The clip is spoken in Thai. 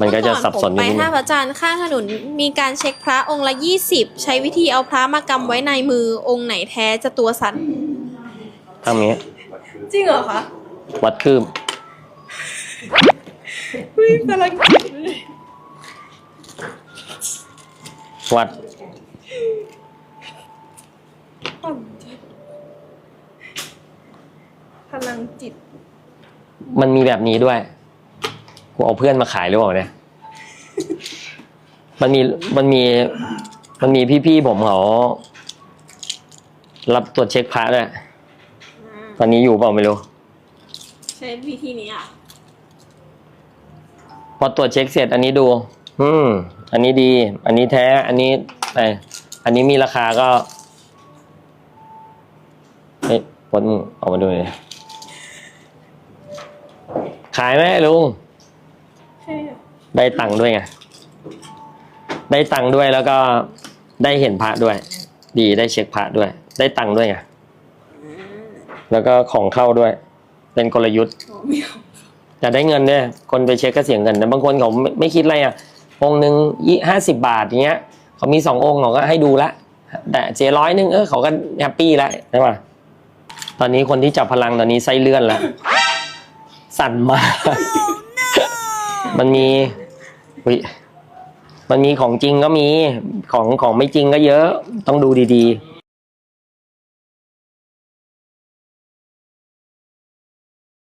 มันก็จะสับสนอไปยู่นิดนึท่าง พระจันทร์ข้างถนนมีการเช็คพระองค์ละยี่สิบใช้วิธีเอาพระมากำไว้ในมือองค์ไหนแท้จะตัวสั่นทำอย่างนี้จริงเหรอคะวัดคืบเฮ้ยกำลังวัดพลังจิต มันมีแบบนี้ด้วย กูเอาเพื่อนมาขายหรือเปล่าเนี่ย มันมีมันมี มันมีพี่ๆผมเขารับตรวจเช็คพระด้วยตอนนี้อยู่เปล่าไม่รู้ ใช้วิธีนี้อะพอตรวจเช็คเสร็จอันนี้ดู อืม อันนี้ดี อันนี้แท้ อันนี้ไออันนี้มีราคาก็ เฮ้ยพดมึงออกมาดูหน่อยขายไหมลุง ได้ตังค์ด้วยไง ได้ตังค์ด้วยแล้วก็ได้เห็นพระด้วย ดีได้เช็คพระด้วย ได้ตังค์ด้วยไง แล้วก็ของเข้าด้วย เป็นกลยุทธ์จะได้เงินเนี่ยคนไปเช็คก็เสียเงินแต่บางคนเขาไม่ไมคิดอะไรอะ องค์หนึ่งยี่ห้าสิบาทอย่างเงี้ย เขามีสององค์เขาก็ให้ดูละ แต่เจร้อยหนึงเออเขาก็แฮปปี้ล้วใช่ป่ะตอนนี้คนที่จับพลังตอนนี้ไส้เลื่อนล้วสั่นมาก มันมีวิมันมีของจริงก็มีของของไม่จริงก็เยอะ ต้องดูดีๆ